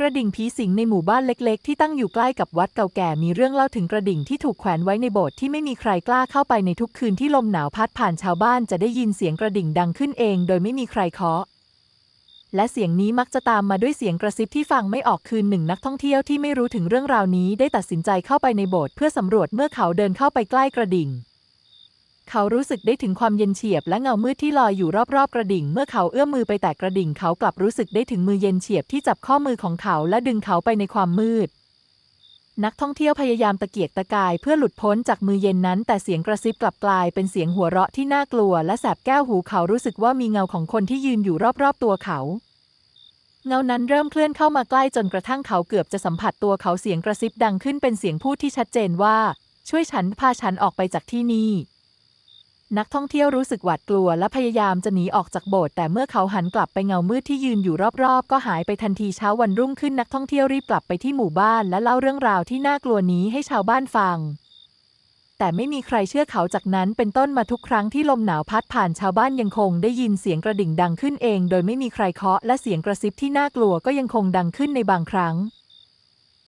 กระดิ่งผีสิงในหมู่บ้านเล็ก ๆ ที่ตั้งอยู่ใกล้กับวัดเก่าแก่มีเรื่องเล่าถึงกระดิ่งที่ถูกแขวนไว้ในโบสถ์ที่ไม่มีใครกล้าเข้าไปในทุกคืนที่ลมหนาวพัดผ่านชาวบ้านจะได้ยินเสียงกระดิ่งดังขึ้นเอง โดยไม่มีใครเคาะและเสียงนี้มักจะตามมาด้วยเสียงกระซิบที่ฟังไม่ออกคืนหนึ่งนักท่องเที่ยวที่ไม่รู้ถึงเรื่องราวนี้ได้ตัดสินใจเข้าไปในโบสถ์เพื่อสำรวจเมื่อเขาเดินเข้าไปใกล้กระดิ่ง เขารู้สึกได้ถึงความเย็นเฉียบและเงามืดที่ลอยอยู่รอบๆ กระดิ่ง เมื่อเขาเอื้อมมือไปแตะกระดิ่ง เขากลับรู้สึกได้ถึงมือเย็นเฉียบที่จับข้อมือของเขาและดึงเขาไปในความมืด นักท่องเที่ยวพยายามตะเกียกตะกายเพื่อหลุดพ้นจากมือเย็นนั้น แต่เสียงกระซิบกลับกลายเป็นเสียงหัวเราะที่น่ากลัว และแสบแก้วหูเขารู้สึกว่ามีเงาของคนที่ยืนอยู่รอบๆ ตัวเขาเงานั้นเริ่มเคลื่อนเข้ามาใกล้จนกระทั่งเขาเกือบจะสัมผัสตัวเขาเสียงกระซิบดังขึ้นเป็นเสียงพูดที่ชัดเจนว่า ช่วยฉันพาฉันออกไปจากที่นี่ นักท่องเที่ยวรู้สึกหวาดกลัวและพยายามจะหนีออกจากโบสถ์แต่เมื่อเขาหันกลับไปเงามืดที่ยืนอยู่รอบๆ ก็หายไปทันทีเช้าวันรุ่งขึ้นนักท่องเที่ยวรีบกลับไปที่หมู่บ้านและเล่าเรื่องราวที่น่ากลัวนี้ให้ชาวบ้านฟัง แต่ไม่มีใครเชื่อเขาจากนั้นเป็นต้นมาทุกครั้งที่ลมหนาวพัดผ่านชาวบ้านยังคงได้ยินเสียงกระดิ่งดังขึ้นเอง โดยไม่มีใครเคาะและเสียงกระซิบที่น่ากลัวก็ยังคงดังขึ้นในบางครั้ง